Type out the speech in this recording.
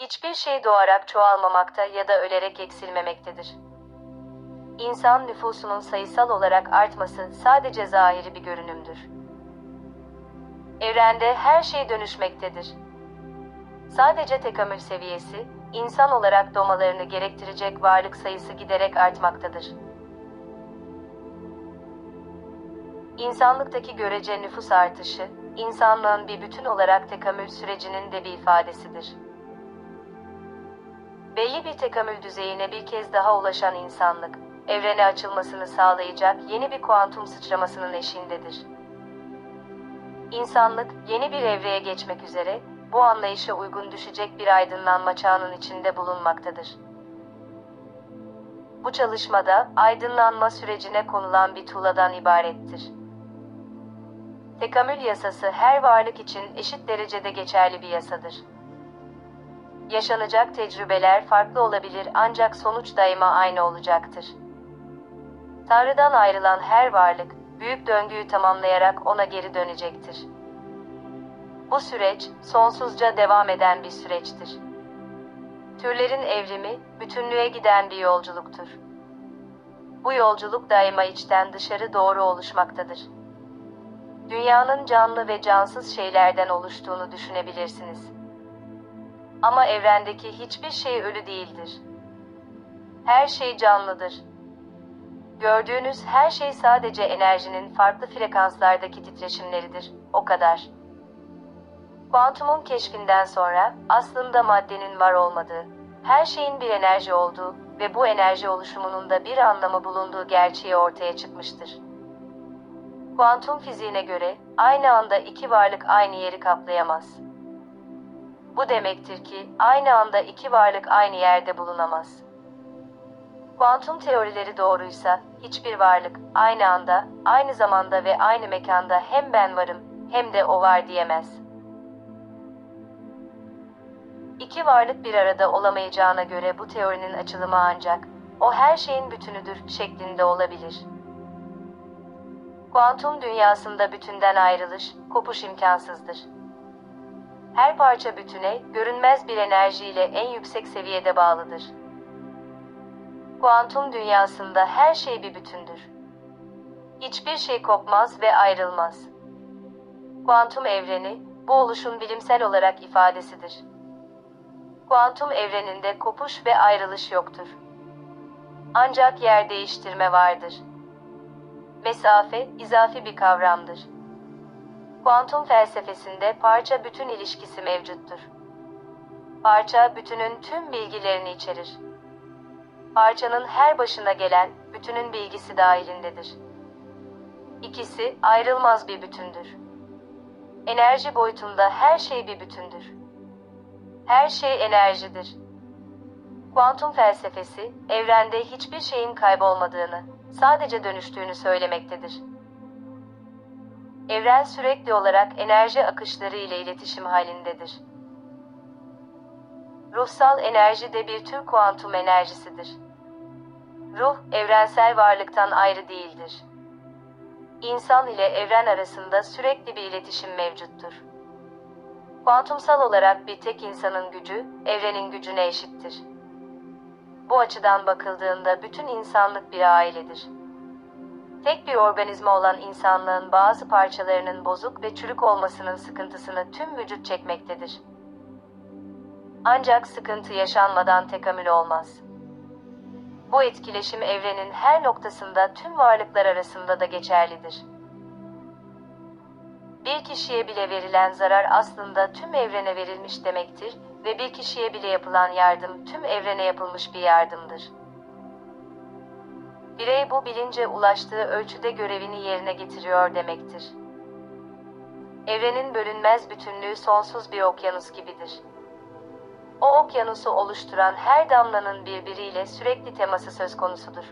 Hiçbir şey doğarak çoğalmamakta ya da ölerek eksilmemektedir. İnsan nüfusunun sayısal olarak artması sadece zahiri bir görünümdür. Evrende her şey dönüşmektedir. Sadece tekamül seviyesi, insan olarak doğmalarını gerektirecek varlık sayısı giderek artmaktadır. İnsanlıktaki görece nüfus artışı, insanlığın bir bütün olarak tekamül sürecinin de bir ifadesidir. Belli bir tekamül düzeyine bir kez daha ulaşan insanlık, evrene açılmasını sağlayacak yeni bir kuantum sıçramasının eşiğindedir. İnsanlık yeni bir evreye geçmek üzere, bu anlayışa uygun düşecek bir aydınlanma çağının içinde bulunmaktadır. Bu çalışmada aydınlanma sürecine konulan bir tuğladan ibarettir. Tekamül yasası her varlık için eşit derecede geçerli bir yasadır. Yaşanacak tecrübeler farklı olabilir ancak sonuç daima aynı olacaktır. Tanrı'dan ayrılan her varlık, büyük döngüyü tamamlayarak ona geri dönecektir. Bu süreç, sonsuzca devam eden bir süreçtir. Türlerin evrimi, bütünlüğe giden bir yolculuktur. Bu yolculuk daima içten dışarı doğru oluşmaktadır. Dünyanın canlı ve cansız şeylerden oluştuğunu düşünebilirsiniz. Ama evrendeki hiçbir şey ölü değildir. Her şey canlıdır. Gördüğünüz her şey sadece enerjinin farklı frekanslardaki titreşimleridir, o kadar. Kuantumun keşfinden sonra aslında maddenin var olmadığı, her şeyin bir enerji olduğu ve bu enerji oluşumunun da bir anlamı bulunduğu gerçeği ortaya çıkmıştır. Kuantum fiziğine göre aynı anda iki varlık aynı yeri kaplayamaz. Bu demektir ki aynı anda iki varlık aynı yerde bulunamaz. Kuantum teorileri doğruysa hiçbir varlık aynı anda, aynı zamanda ve aynı mekanda hem ben varım hem de o var diyemez. İki varlık bir arada olamayacağına göre bu teorinin açılımı ancak o her şeyin bütünüdür şeklinde olabilir. Kuantum dünyasında bütünden ayrılış, kopuş imkansızdır. Her parça bütüne görünmez bir enerjiyle en yüksek seviyede bağlıdır. Kuantum dünyasında her şey bir bütündür. Hiçbir şey kopmaz ve ayrılmaz. Kuantum evreni bu oluşun bilimsel olarak ifadesidir. Kuantum evreninde kopuş ve ayrılış yoktur. Ancak yer değiştirme vardır. Mesafe izafi bir kavramdır. Kuantum felsefesinde parça bütün ilişkisi mevcuttur. Parça bütünün tüm bilgilerini içerir. Parçanın her başına gelen bütünün bilgisi dahilindedir. İkisi ayrılmaz bir bütündür. Enerji boyutunda her şey bir bütündür. Her şey enerjidir. Kuantum felsefesi, evrende hiçbir şeyin kaybolmadığını, sadece dönüştüğünü söylemektedir. Evren sürekli olarak enerji akışları ile iletişim halindedir. Ruhsal enerji de bir tür kuantum enerjisidir. Ruh, evrensel varlıktan ayrı değildir. İnsan ile evren arasında sürekli bir iletişim mevcuttur. Kuantumsal olarak bir tek insanın gücü, evrenin gücüne eşittir. Bu açıdan bakıldığında bütün insanlık bir ailedir. Tek bir organizma olan insanlığın bazı parçalarının bozuk ve çürük olmasının sıkıntısını tüm vücut çekmektedir. Ancak sıkıntı yaşanmadan tekamül olmaz. Bu etkileşim evrenin her noktasında tüm varlıklar arasında da geçerlidir. Bir kişiye bile verilen zarar aslında tüm evrene verilmiş demektir ve bir kişiye bile yapılan yardım tüm evrene yapılmış bir yardımdır. Birey bu bilince ulaştığı ölçüde görevini yerine getiriyor demektir. Evrenin bölünmez bütünlüğü sonsuz bir okyanus gibidir. O okyanusu oluşturan her damlanın birbiriyle sürekli teması söz konusudur.